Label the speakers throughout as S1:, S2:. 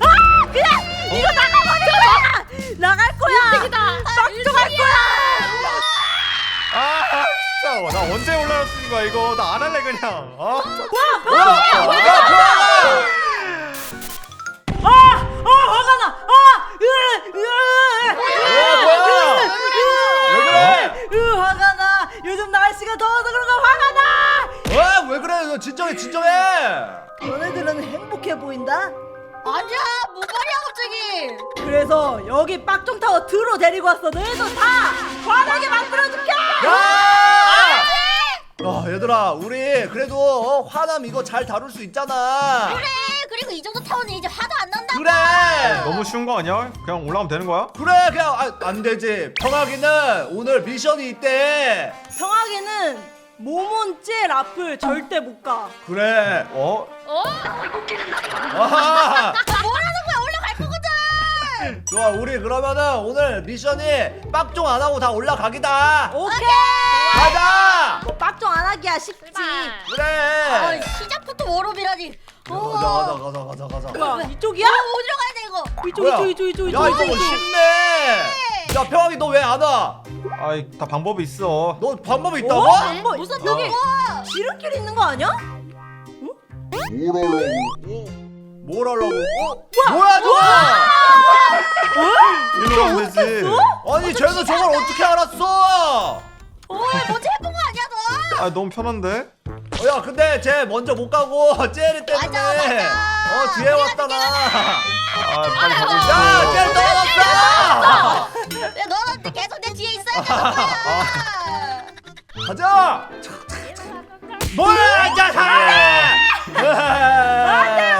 S1: 아! 그냥 이거 나가버릴 거야! 나갈 거야! 빡할 거야!
S2: 아 진짜 나 언제 올라왔는 거야 이거 나 안 할래 그냥 아
S1: 아! 드로 데리고 왔어 너희들 다 화나게 만들어줄게!
S3: 야! 야 얘들아 우리 그래도 어, 화남 이거 잘 다룰 수 있잖아.
S4: 그래 그리고 이 정도 타워는 이제 화도 안 난다고
S3: 그래.
S2: 너무 쉬운 거 아니야? 그냥 올라오면 되는 거야?
S3: 그래 그냥 아, 안 되지. 평하기는 오늘 미션이 있대.
S1: 평하게는 모몬째 라플 절대 못 가.
S3: 그래.
S2: 어?
S4: 어?
S3: 아하.
S4: 나 뭐라
S3: 좋아 우리 그러면은 오늘 미션이 빡종 안 하고 다 올라가기다.
S1: 오케이.
S3: 가자.
S1: 뭐 빡종 안 하기야 쉽지.
S4: 아
S3: 그래.
S4: 시작부터 워업이라니
S3: 가자 가자 가자 가자 가자.
S1: 뭐야 이쪽이야?
S4: 어디로 가야 돼 이거
S1: 이쪽
S3: 뭐야?
S1: 이쪽 이쪽 이쪽 이쪽.
S3: 야 이거 뭐 쉽네. 야 평하기 너왜 안 와?
S2: 아이 다 방법이 있어
S3: 너 방법이 있다고?
S1: 어? 뭐,
S4: 무슨
S1: 여기
S4: 놈이야
S1: 지름길 있는 거 아니야?
S3: 뭘 하려고? 어? 뭐야 저거?
S2: 일로 가면 되지
S3: 아니 쟤는 저걸 어떻게 알았어?
S4: 어이 뭔지 해본 거 아니야 너
S2: 아 너무 편한데?
S3: 어, 야 근데 쟤 먼저 못 가고 젤리 때문에
S4: 맞아, 맞아.
S3: 어 뒤에
S4: 우리가
S3: 왔잖아.
S2: 아 빨리 가고 있어
S3: 야 젤리 떨어졌어.
S4: 야 너는 계속 내 뒤에 있어야 되는 거야
S3: 가자. 뭐야 자 잘해.
S1: 빨리 떨어뜨렸어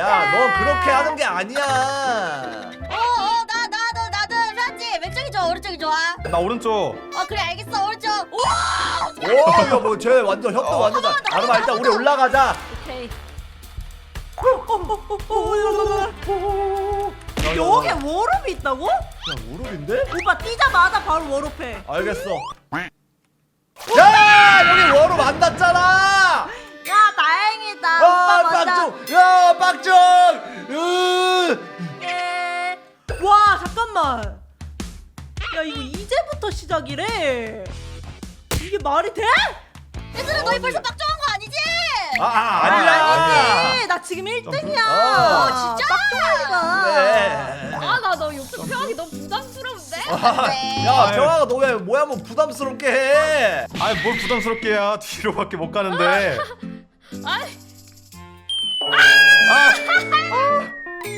S1: 야.
S3: 야너 그렇게 하는 게 아니야.
S4: 어어 나 나도 나도 편지 왼쪽이 좋아 오른쪽이 좋아
S2: 나 오른쪽
S4: 어 그래 알겠어 오른쪽 우와
S3: 오, 야, 뭐, 쟤 완전 협도 완전 잘. 아르마 일단 우리 올라가자.
S1: 오케이. 여기 워룹이 있다고?
S3: 야, 무릎인데?
S1: 오빠 뛰자마자 바로 워룹해.
S3: 알겠어. 야, 여기 워로 만났잖아. 으.
S1: 예. 와 잠깐만. 야 이거 이제부터 시작이래. 이게 말이 돼?
S4: 얘들아 너희 벌써 빡종한 거 아니지?
S3: 아, 아, 아니야.
S1: 아니지. 나 지금 1등이야.
S3: 어,
S4: 진짜?
S1: 빡종하니까.
S3: 네.
S5: 아나 너 옆에 표현이 너무 부담스러운데?
S4: 네.
S3: 야, 병아가 너 왜 뭐야 뭐 부담스럽게 해?
S2: 아이 뭘 부담스럽게 해야 뒤로밖에 못 가는데
S5: 아이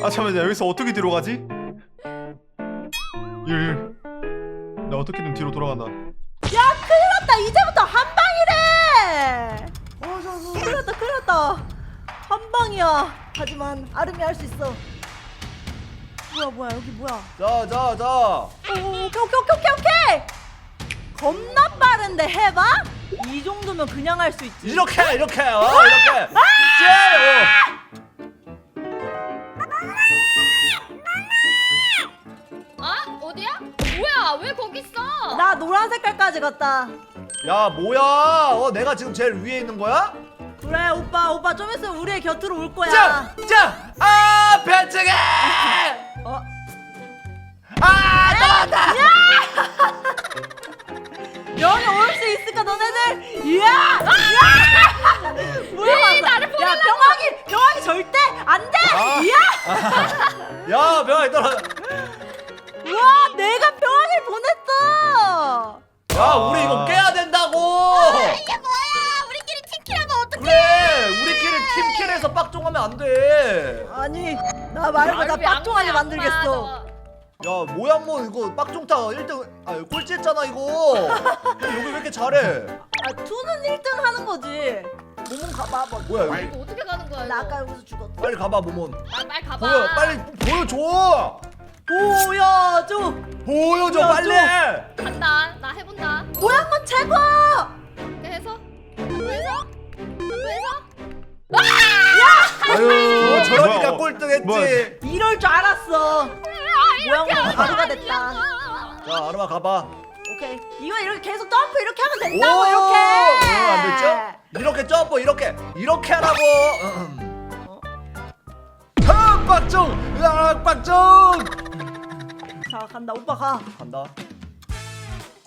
S2: 아 잠깐만 여기서 어떻게 뒤로 가지? 일. 나 어떻게든 뒤로 돌아간다
S1: 야 큰일 났다. 이제부터 한 방이래. 어, 큰일 났다. 큰일 났다. 한 방이야. 하지만 아름이 할 수 있어. 뭐야 뭐야 여기 뭐야?
S3: 자, 자, 자.
S1: 오, 오케이 오케이 오케이 오케이 오케이. 겁나 빠른데 해봐. 이 정도면 그냥 할 수 있지.
S3: 이렇게 이렇게 어 이렇게. 쟤.
S1: 갔다.
S3: 어. 야, 뭐야? 어, 내가 지금 제일 위에 있는 거야?
S1: 그래 오빠 오빠 좀 있으면 우리의 곁으로 올 거야.
S3: 자, 자. 아, 배짱해.
S1: 어?
S3: 아, 나왔다.
S1: 여
S3: 빡종하면 안 돼.
S1: 아니 나 말고 나 빡종하게 만들겠어.
S3: 야, 뭐야 뭐 이거 빡종타 1등 아, 꼴찌했잖아 이거. 야, 여기 왜 이렇게 잘해?
S1: 아 투는 1등 하는 거지. 모몬 가봐 뭐.
S3: 뭐야 여기?
S5: 이거 어떻게 가는 거야?
S1: 나
S5: 이거?
S1: 아까 여기서 죽었어.
S3: 빨리 가봐 모몬.
S5: 빨리 빨리 가봐.
S3: 보여, 빨리 보여줘.
S1: 보여줘.
S3: 보여줘
S1: 보여줘.
S3: 빨리.
S5: 간다. 나 해본다.
S1: 모양문 최고!
S5: 이렇게 해서 해서
S3: 아 유, 저러니까
S2: 어,
S3: 꼴등했지.
S2: 뭐야.
S1: 이럴 줄 알았어. 모양문 바로가 됐다.
S3: 자, 아르마 가봐.
S1: 오케이. 이거 이렇게 계속 점프 이렇게 하면 된다고
S3: 오!
S1: 이렇게.
S3: 어, 안 됐죠? 이렇게 점프 이렇게 이렇게 하라고. 아 빡종 으아 빡종
S1: 자 간다 오빠 가
S3: 간다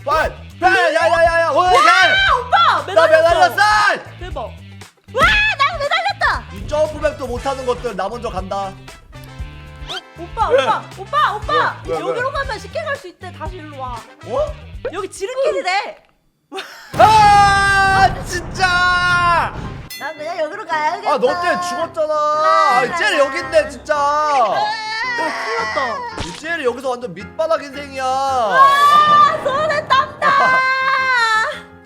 S3: 빨리 빨리 야야야야 오늘
S1: 아, 오빠
S3: 나 매달렸어
S1: 매달렸어 대박 와 나 매달렸다
S3: 이 점프백도 못하는 것들 나 먼저 간다.
S1: 어, 오빠 오빠 오빠 오빠!
S3: 왜, 왜, 왜?
S1: 여기로 가면 쉽게 갈 수 있대 다시 일로 와.
S3: 어?
S1: 여기 지름길이래
S3: 아 진짜!
S1: 난 그냥 여기로 가야겠다
S3: 아 너 때문에 죽었잖아. 아, 쟤 여기 있네 진짜. 어이쟤 여기서 완전 밑바닥 인생이야.
S1: 아 손에 땀나.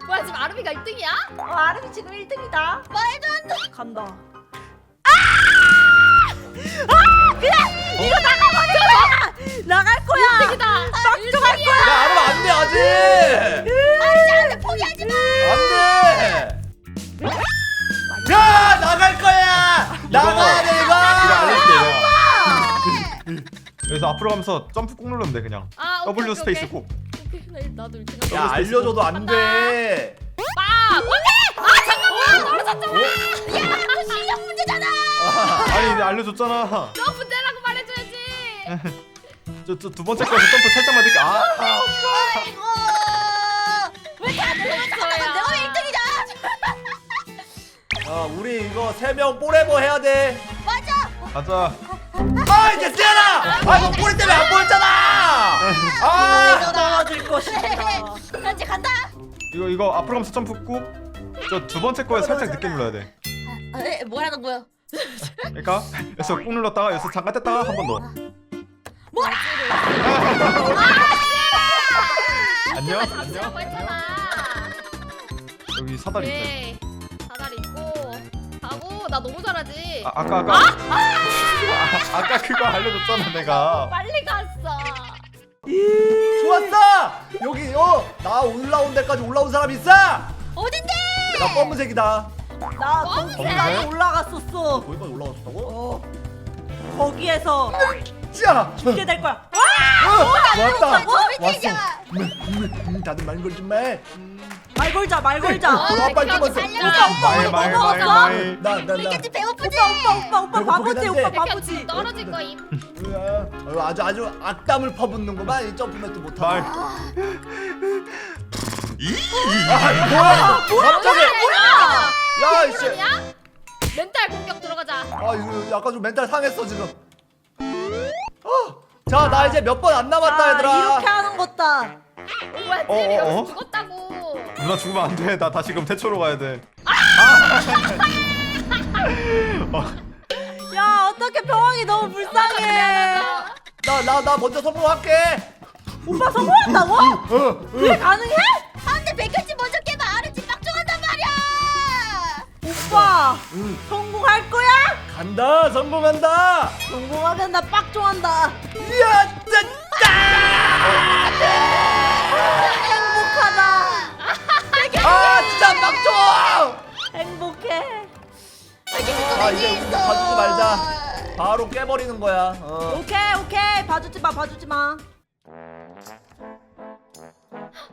S5: 뭐야 지금 아름이가 1등이야?
S1: 어, 아름이 지금 1등이다.
S4: 말도 안 돼.
S1: 간다. 아! 아 그냥 이거 나가버려 나갈 거야
S5: 1등이다.
S1: 빡쳐갈 거야
S3: 야 아름 안돼 아직
S4: 안돼 안돼 포기하지 마.
S3: 안돼 야 나갈 거야 나가야 돼
S2: 이거
S1: 아!
S2: 내가 여기서 앞으로 가면서 점프 꾹 누르면 돼 그냥
S5: 아, 오케이,
S2: W
S5: 오케이,
S2: 스페이스
S5: 오케이.
S2: 꾹
S5: 오케이 나 일- 나도 1등.
S3: 야 알려줘도 안돼
S5: 빠! 오케이! 아 잠깐만 떨어졌잖아.
S4: 야 실력 문제잖아.
S2: 아니 내가 알려줬잖아
S5: 점프 떼라고 말해줘야지.
S2: 저저두 번째 거에서 점프 살짝만 늦게 아
S4: 아이고. 왜다
S5: 됐어요.
S4: 내가 왜 1등이냐?
S3: 아 우리 이거 세명 포레버 해야 돼아
S4: 맞아.
S2: 가자
S3: 이제 세라 아너 꼬리 때문에 안 보였잖아 아
S1: 떨어질 것이다
S4: 현지 간다.
S2: 이거 이거 앞으로 가면서 점프 꾹 저 두 번째 거에 살짝 늦게 눌러야 돼
S4: 아, 에, 뭐라는 거야?
S2: 그러니까 여기서 꾹 눌렀다가 여기서 잠깐 뗐다가 한 번 더
S4: 뭐라?
S2: 안녕.
S5: 잠시라고 했잖아.
S2: 여기 사다리 있다
S5: 오케이. 사다리 있고. 가고. 나 너무 잘하지.
S2: 아, 아까 아까. 아, 아까 그거 알려줬잖아 내가.
S5: 빨리 갔어.
S3: 좋았어! 여기 어 나 올라온 데까지 올라온 사람 있어! 나
S4: 어딘데?
S3: 검은색이다
S1: 나? 거기까지 올라갔었어.
S3: 거기까지 올라갔었다고?
S1: 어. 거기에서
S3: 찌야!
S1: 죽게 될 거야.
S3: 왔다.
S4: 왔어.
S3: 왔어 음, 음, 음, 다들 말 걸지 마.
S1: 말 걸자 말 걸자.
S5: 어,
S3: 아, 빨리
S5: 백현이
S3: 찍었어.
S5: 살려라.
S2: 마일 마일 마일 마일
S3: 나나 나.
S4: 이렇게 배고프지?
S1: 오빠 오빠 오빠 바보지
S3: 배고프긴
S1: 오빠
S3: 한데.
S1: 바보지.
S5: 떨어질 거임.
S3: 어, 아주 아주 악담을 퍼붓는구만 이 점프매트 못하고.
S2: 말.
S3: 아. 뭐야? 갑자기. 야 이씨
S5: 뭐야? 멘탈 공격 들어가자.
S3: 아 이거 약간 좀 멘탈 상했어 지금 자나 이제 몇 번 안 남았다
S1: 자,
S3: 얘들아
S1: 이렇게 하는 것다
S5: 뭐야
S2: 어,
S5: 찌리
S2: 어, 어?
S5: 여기 죽었다고.
S2: 누나 죽으면 안 돼 나 다시 그럼 태초로 가야
S1: 돼야 어떻게 병왕이 너무 불쌍해
S3: 나 나 나 먼저 성공할게
S1: 오빠 성공한다고?
S3: 어,
S1: 그게 가능해?
S4: 안돼 백현
S1: 오빠
S3: 응.
S1: 성공할 거야?
S3: 간다 성공한다
S1: 성공하면 나빡 좋아한다
S3: 이야 짠
S1: 행복하다
S3: 아 진짜 막 좋아
S1: 행복해
S3: 아 이제 우리 봐주지 말자 바로 깨버리는 거야 어.
S1: 오케이 오케이 봐주지 마 봐주지 마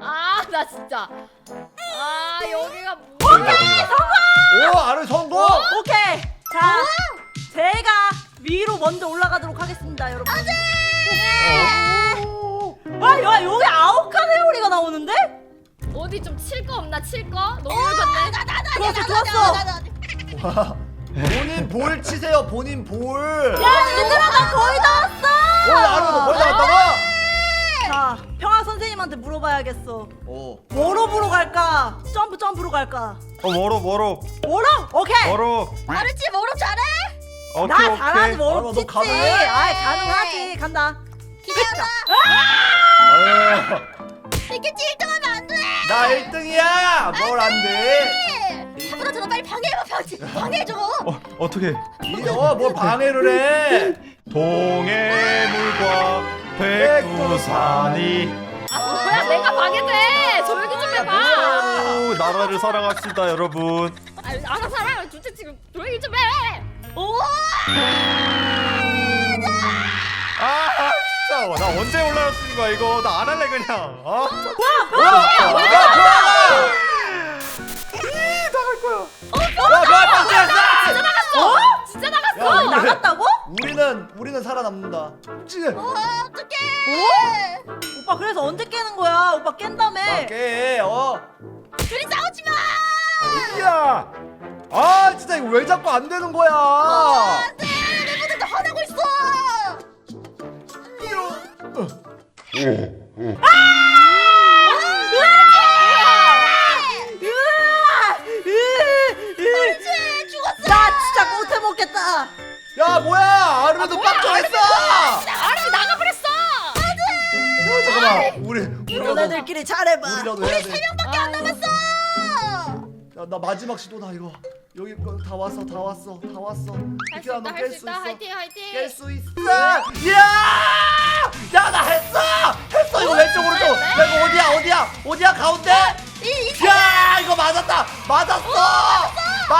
S5: 아 나 진짜. 아 여기가 뭐?
S2: 거기다 거기다
S3: 오 아르 성공!
S1: 오케이. 자 제가 위로 먼저 올라가도록 하겠습니다 여러분. 와 야, 여기 아홉 칸 회오리가 나오는데?
S5: 어디 좀 칠 거 없나 칠 거? 너무 넓었네.
S1: 좋았어 좋았어.
S3: 와, 본인 볼 치세요 본인 볼.
S1: 야 얘들아 나 거의
S3: 다오
S1: 왔어.
S3: 아르 너 거기 나왔다고?
S1: 자 평화 선생님한테 물어봐야겠어
S3: 오
S1: 워럽으로 갈까? 점프 점프로 갈까?
S2: 어 멀어 멀어
S1: 워럽? 오케이
S2: 멀어
S4: 아르지 뭐로 잘해?
S2: 오케이
S1: 나 잘하지 워럽
S3: 아, 너
S1: 치지
S3: 가능해?
S1: 아이 가능하지 간다
S4: 기대한다.
S3: 아유,
S4: 백현지 1등 하면 안 돼.
S3: 나 1등이야 뭘 안 돼
S4: 자보다 더 빨리 방해해봐 편지. 방해해줘.
S2: 어 어떻게
S3: 어뭘 방해를 해
S2: 동해물과 백두산이
S5: 내가 방해돼. 조용히 좀 해봐.
S2: 아우, 나라를 사랑합시다 여러분
S5: 아, 알아서 알아. 주제 지금 조용히 좀 해.
S4: 오.
S2: 아 진짜 나 언제 올라왔을 거야 이거 나 안 할래 그냥 아
S3: 진짜. 와, 와, 와.
S2: 이, 나갈 거야 와, 와, 와, 와, 진짜 나갔어. 진짜 나갔어. 나갔다고?
S3: 우리는 우리는 살아남는다. 찌.
S4: 어 어떡해
S1: 어? 오빠 그래서 언제 깨는 거야? 오빠 깬다며.
S3: 깨. 어.
S4: 둘이 싸우지 마
S3: 야. 아 진짜 이거 왜 자꾸 안 되는 거야?
S4: 안돼 멤버들도 화나고 있어
S1: 으아!
S3: 야 뭐야? 아르메도 빡쳐했어.
S5: 아름이 나가버렸어.
S3: 야, 잠깐만. 우리 우리라도
S1: 너네들끼리 잘해봐.
S3: 우리라도 해야 돼.
S5: 밖에 안 남았어.
S3: 야, 나 마지막 시도다 이거. 여기 거다 왔어, 다 왔어, 다 왔어.
S5: 할 수
S3: 이렇게
S5: 있다
S3: 하면 할깰수수
S5: 있다
S3: 있어.
S5: 화이팅 화이팅.
S3: 깰수 있어. 야! 야, 나 했어. 했어. 이거 왼쪽 오른쪽. 야, 이거 어디야? 어디야? 어디야? 가운데? 야, 이거 맞았다. 맞았어.
S4: 뭐